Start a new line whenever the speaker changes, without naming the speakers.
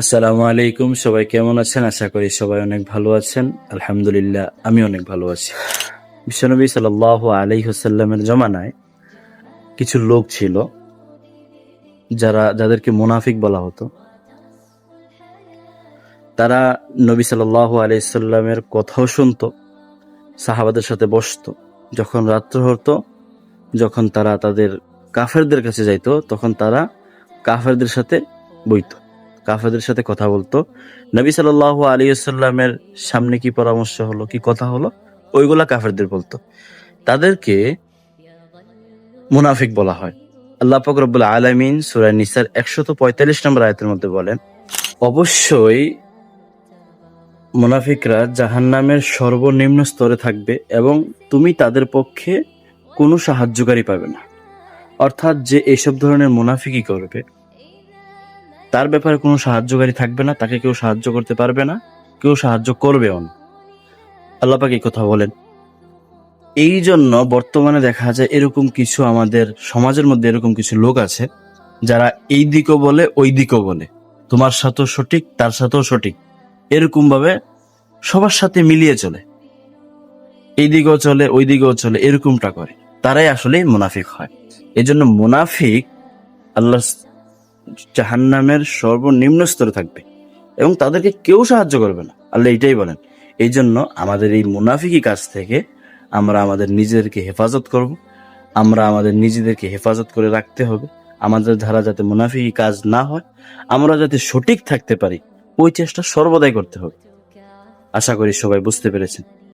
আসসালামু আলাইকুম, সবাই কেমন আছেন? আশা করি সবাই অনেক ভালো আছেন। আলহামদুলিল্লাহ আমি অনেক ভালো আছি। বিশ্বনবী সাল আলাই হোসাল্লামের জমানায় কিছু লোক ছিল, যারা, যাদেরকে মুনাফিক বলা হতো। তারা নবী সাল আলাইসাল্লামের কথাও শুনতো, সাহাবাদের সাথে বসতো। যখন রাত্র হতো, যখন তারা তাদের কাফেরদের কাছে যাইতো, তখন তারা কাফেরদের সাথে বইতো। কাফেরদের সাথে কথা বলতো। নবী সাল আলী সাল্লামের সামনে কি পরামর্শ হলো, কি কথা হলো, ওইগুলা কাফেরদের বলতো। তাদেরকে মুনাফিক বলা হয়। আল্লাহ নিসার একশত পঁয়তাল্লিশ নম্বর আয়তের মধ্যে বলেন, অবশ্যই মুনাফিকরা জাহান্নামের সর্বনিম্ন স্তরে থাকবে এবং তুমি তাদের পক্ষে কোনো সাহায্যকারী পাবে না। অর্থাৎ যে এইসব ধরনের মুনাফিকি করবে তার ব্যাপারে কোনো সাহায্যকারী থাকবে না, তাকে কেউ সাহায্য করতে পারবে না, কেউ সাহায্য করবেও না। আল্লাপাক এই কথা বলেন। এই জন্য বর্তমানে দেখা যায় এরকম কিছু আমাদের সমাজের মধ্যে এরকম কিছু লোক আছে, যারা এই দিকও বলে, ওই দিকও বলে। তোমার সাথেও সঠিক, তার সাথেও সঠিক। এরকম ভাবে সবার সাথে মিলিয়ে চলে। এই দিকেও চলে, ওই দিকেও চলে, এরকমটা করে। তারাই আসলে মুনাফিক হয়। এই জন্য মুনাফিক আল্লাহ জাহান্নামের সর্বনিম্ন স্তরে থাকবে এবং তাদেরকে কেউ সাহায্য করবে না। আল্লাহ এটাই বলেন। এই জন্য আমাদের এই মুনাফিকি কাজ থেকে আমরা আমাদের নিজেদেরকে হেফাজত করব, আমরা আমাদের নিজেদেরকে হেফাজত করে রাখতে হবে, আমাদের ধারা যাতে মুনাফিকি কাজ না হয়, আমরা যাতে সঠিক থাকতে পারি, ওই চেষ্টা সর্বদাই করতে হবে। আশা করি সবাই বুঝতে পেরেছেন।